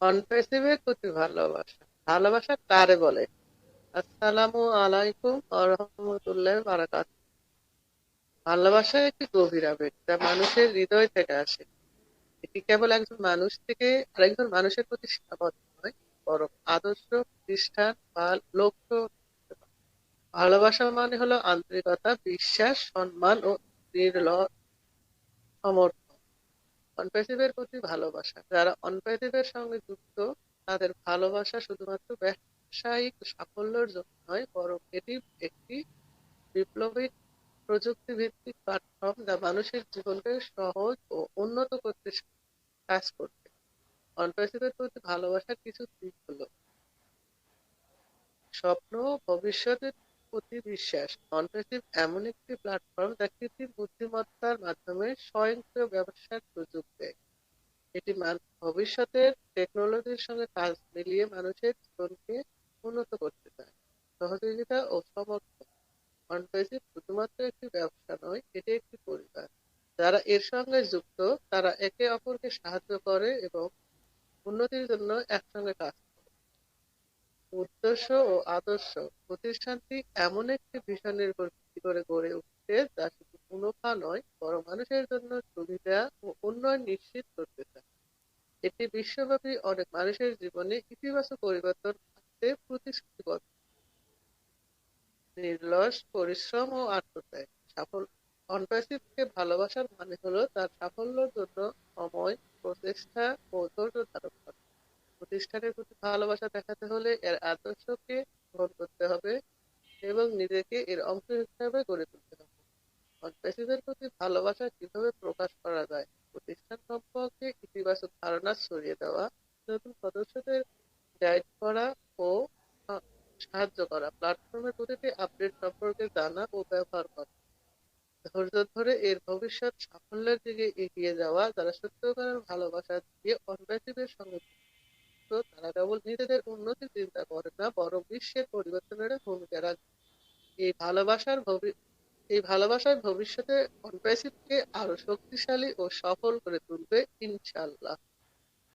কনফেসিভের প্রতি ভালোবাসা। ভালোবাসা কারে বলে? আসসালামু আলাইকুম আরহামতুল্লাহ বারাকাত ভালোবাসা একটি গভীর আবেগ যা মানুষের হৃদয় থেকে আসে। এটি কেবল একজন মানুষ থেকে আরেকজন মানুষের প্রতি সীমাবদ্ধ নয়, বরং আদর্শ, প্রতিষ্ঠান বা লক্ষ্য। ভালোবাসা মানে হলো আন্তরিকতা, বিশ্বাস, সম্মান ও নির্লজ্জ। সমর্থন অনপেসিভের প্রতি ভালোবাসা। যারা অনপেসিভের সঙ্গে যুক্ত, তাদের ভালোবাসা শুধুমাত্র ব্যবসায়িক সাফল্যের জন্য নয়, বরং এটি একটি বিপ্লবী প্রযুক্তি ভিত্তিক প্ল্যাটফর্ম যা মানুষের জীবনকে সহজ ও উন্নত করতে কাজ করবে। অনপেসিভের প্রতি ভালোবাসার কিছু দিক হলো, স্বপ্ন, ভবিষ্যতের প্রতি বিশ্বাস। অনপেসিভ এমন একটি প্ল্যাটফর্ম যা কৃত্রিম বুদ্ধিমত্তার মাধ্যমে স্বয়ংক্রিয় ব্যবসার সুযোগ দেয়। এটি ভবিষ্যতের টেকনোলজির সঙ্গে কাজ মিলিয়ে মানুষের জীবনকে উন্নত করতে চায়। সহযোগিতা ও সমর্থন। অনপেসিভ শুধুমাত্র একটি ব্যবসা নয়, এটি একটি পরিবার। যারা এর সঙ্গে যুক্ত, তারা একে অপরকে সাহায্য করে এবং উন্নতির জন্য একসঙ্গে কাজ করে উদ্দেশ্য ও আদর্শ। প্রতিষ্ঠানটি এমন একটি ভিশনের উপর ভিত্তি করে গড়ে উঠছে যা শুধু মুনাফা নয়, বরং মানুষের জন্য সুবিধা ও উন্নয়ন নিশ্চিত করতে চায়। এটি বিশ্বব্যাপী অনেক মানুষের জীবনে ইতিবাচক পরিবর্তন আনতে প্রতিশ্রুতিবদ্ধ। নির্লস পরিশ্রম ও আত্মত্যাগ। সাফল্য অনপ্যাসিভকে ভালোবাসার মানে হলো তার সাফল্যের জন্য সময়, প্রচেষ্টা ও ধৈর্য ধারণ প্রতিষ্ঠানের প্রতি ভালোবাসা দেখাতে হলে এর আদর্শকে গ্রহণ করতে হবে এবং নিজেকে এর অংশ হিসাবে গড়ে তুলতে হবে। অনপ্যাসিভের প্রতি ভালোবাসা কীভাবে প্রকাশ করা যায়? প্রতিষ্ঠান সম্পর্কে ইতিবাচক ধারণা ছড়িয়ে দেওয়া, নতুন সদস্যদের গাইড করা ও সাহায্য করা প্ল্যাটফর্মের প্রতিটি আপডেট সম্পর্কে জানা ও ব্যবহার করা। ধৈর্য ধরে এর ভবিষ্যৎ সাফল্যের দিকে এগিয়ে যাওয়া, যারা সত্যিকারের ভালোবাসা দিয়ে অনপ্যাসিভের সঙ্গে যুক্ত, তারা কেবল নিজেদের উন্নতি চিন্তা করে না বরং বিশ্বের পরিবর্তনের ভূমিকা রাখে। এই ভালোবাসার এই ভালোবাসার ভবিষ্যতে অনপ্যাসিভকে আরও শক্তিশালী ও সফল করে তুলবে ইনশাল্লাহ